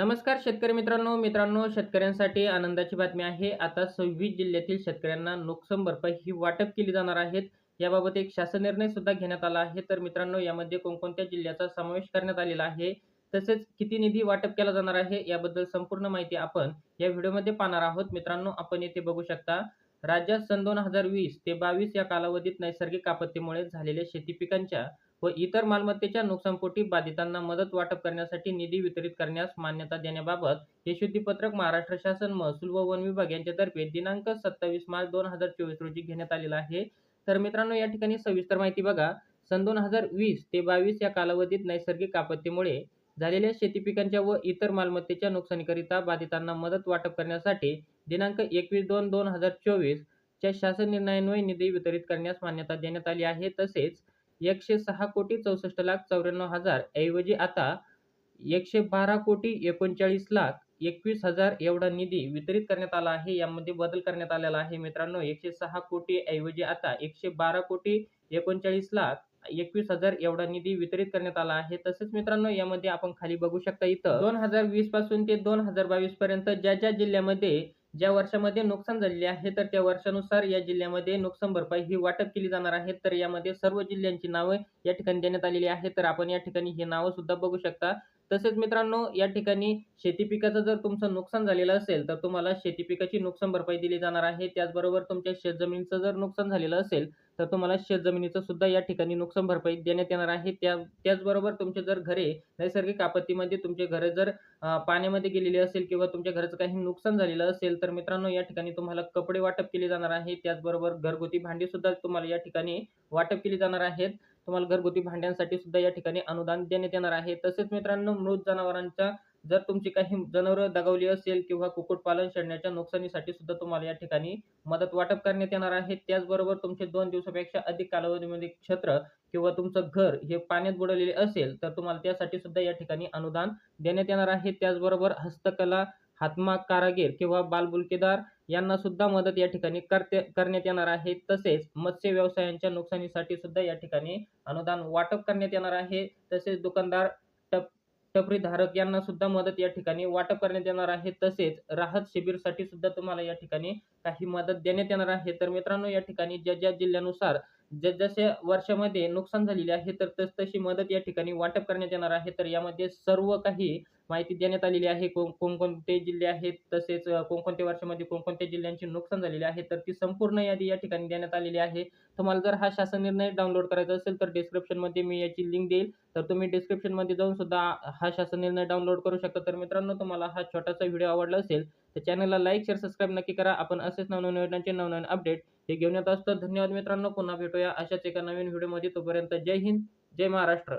नमस्कार शेतकरी मित्रांनो मित्रांनो शेतकऱ्यांसाठी आनंदाची बातमी आहे. आता सव्वीस जिल्ह्यातील शेतकऱ्यांना नुकसान भरपाई ही वाटप केली जाणार आहेत याबाबत एक शासन निर्णय सुद्धा घेण्यात आला आहे. तर मित्रांनो यामध्ये कोणकोणत्या जिल्ह्याचा समावेश करण्यात आलेला आहे? तसेच किती निधी वाटप केला जाणार आहे? याबद्दल संपूर्ण माहिती आपण या व्हिडिओमध्ये पाहणार आहोत. मित्रांनो आपण येथे बघू शकता राज्यात सन दोन हजार वीस ते बावीस या कालावधीत नैसर्गिक आपत्तीमुळे झालेल्या शेती पिकांच्या व इतर मालमत्तेच्या नुकसानपोटी बाधितांना मदत वाटप करण्यासाठी निधी वितरित करण्यास मान्यता देण्याबाबत हे शुद्धीपत्रक महाराष्ट्र शासन महसूल व वन विभाग यांच्यातर्फे दिनांक सत्तावीस मार्च दोन हजार चोवीस रोजी घेण्यात आलेला आहे. तर मित्रांनो या ठिकाणी सविस्तर माहिती बघा. सन दोन हजार वीस ते बावीस या कालावधीत नैसर्गिक आपत्तीमुळे झालेल्या शेती पिकांच्या व इतर मालमत्तेच्या नुकसानीकरिता बाधितांना मदत वाटप करण्यासाठी दिनांक एकवीस दोन दोन हजार चोवीस च्या शासन निर्णयान्वये निधी वितरित करण्यास मान्यता देण्यात आली आहे. तसेच एकशे सहा कोटी चौसष्ट लाख चौऱ्याण्णव हजार ऐवजी आता एकशे बारा कोटी एकोणचाळीस लाख एकवीस हजार एवढा निधी वितरित करण्यात आला आहे. यामध्ये बदल करण्यात आलेला आहे. मित्रांनो एकशे सहा कोटी ऐवजी आता एकशे बारा कोटी एकोणचाळीस लाख एकवीस हजार एवढा निधी वितरित करण्यात आला आहे. तसेच मित्रांनो यामध्ये आपण खाली बघू शकता इथं दोन हजार वीसपासून ते दोन हजार बावीस पर्यंत ज्या ज्या जिल्ह्यामध्ये ज्या वर्षामध्ये नुकसान झालेले आहे तर त्या वर्षानुसार या जिल्ह्यामध्ये नुकसान भरपाई ही वाटप केली जाणार आहे. तर यामध्ये सर्व जिल्ह्यांची नावे या ठिकाणी देण्यात आलेली आहे तर आपण या ठिकाणी ही नावं सुद्धा बघू शकता. तसेच मित्रांनो या ठिकाणी शेती पिकाचं जर तुमचं नुकसान झालेलं असेल तर तुम्हाला शेती पिकाची नुकसान भरपाई दिली जाणार आहे. त्याचबरोबर तुमच्या शेतजमिनीचं जर नुकसान झालेलं असेल तर तुम्हाला शेतजमिनीचं सुद्धा या ठिकाणी नुकसान भरपाई देण्यात येणार आहे. त्या त्याचबरोबर तुमचे जर घरे नैसर्गिक आपत्तीमध्ये तुमचे घरे जर पाण्यामध्ये गेलेली असेल किंवा तुमच्या घराचं काही नुकसान झालेलं असेल तर मित्रांनो या ठिकाणी तुम्हाला कपडे वाटप केले जाणार आहे. त्याचबरोबर घरगुती भांडी सुद्धा तुम्हाला या ठिकाणी वाटप केली जाणार आहेत. तुम्हाला घरगुती भांड्यांसाठी सुद्धा या ठिकाणी अनुदान देण्यात येणार आहे. तसेच मित्रांनो मृत जनावरांच्या जर तुमची काही जनावरं दगावली असेल किंवा कुक्कुटपालन शेळण्याच्या नुकसानीसाठी सुद्धा तुम्हाला या ठिकाणी मदत वाटप करण्यात येणार आहे. त्याचबरोबर तुमचे दोन दिवसापेक्षा अधिक कालावधीमध्ये क्षेत्र किंवा तुमचं घर हे पाण्यात बुडवलेले असेल तर तुम्हाला त्यासाठी सुद्धा या ठिकाणी अनुदान देण्यात येणार आहे. त्याचबरोबर हस्तकला हातमाग कारागीर किंवा बालबुलकेदार यांना सुद्धा मदत या ठिकाणी करते करण्यात येणार आहे. तसेच मत्स्य व्यवसायांच्या नुकसानीसाठी सुद्धा या ठिकाणी अनुदान वाटप करण्यात येणार आहे. तसेच दुकानदार टप टपरी धारक यांना सुद्धा मदत या ठिकाणी वाटप करण्यात येणार आहे. तसेच राहत शिबिरसाठी सुद्धा तुम्हाला या ठिकाणी काही मदत देण्यात येणार आहे. तर मित्रांनो या ठिकाणी ज्या ज्या जिल्ह्यानुसार जसजसे वर्षामध्ये नुकसान झालेले आहे तर तस तशी मदत या ठिकाणी वाटप करण्यात येणार आहे. तर यामध्ये सर्व काही माहिती देण्यात आलेली आहे. कोण कोणकोणते जिल्हे आहेत तसेच कोणकोणत्या वर्षामध्ये कोणकोणत्या जिल्ह्यांचे नुकसान झालेले आहे तर ती संपूर्ण यादी या ठिकाणी देण्यात आलेली आहे. तुम्हाला जर हा शासन निर्णय डाउनलोड करायचा असेल तर डिस्क्रिप्शनमध्ये मी याची लिंक देईल. तर तुम्ही डिस्क्रिप्शनमध्ये जाऊन सुद्धा हा शासन निर्णय डाउनलोड करू शकता. तर मित्रांनो तुम्हाला हा छोटासा व्हिडिओ आवडला असेल तर चॅनलला लाईक शेअर सबस्क्राईब नक्की करा. आपण असेच नवनवीन योजनांचे नवनवीन अपडेट हे घेऊन येत असतो धन्यवाद मित्रांनो. पुन्हा भेटूया अशाच एका नवीन व्हिडिओमध्ये. तोपर्यंत जय हिंद जय महाराष्ट्र.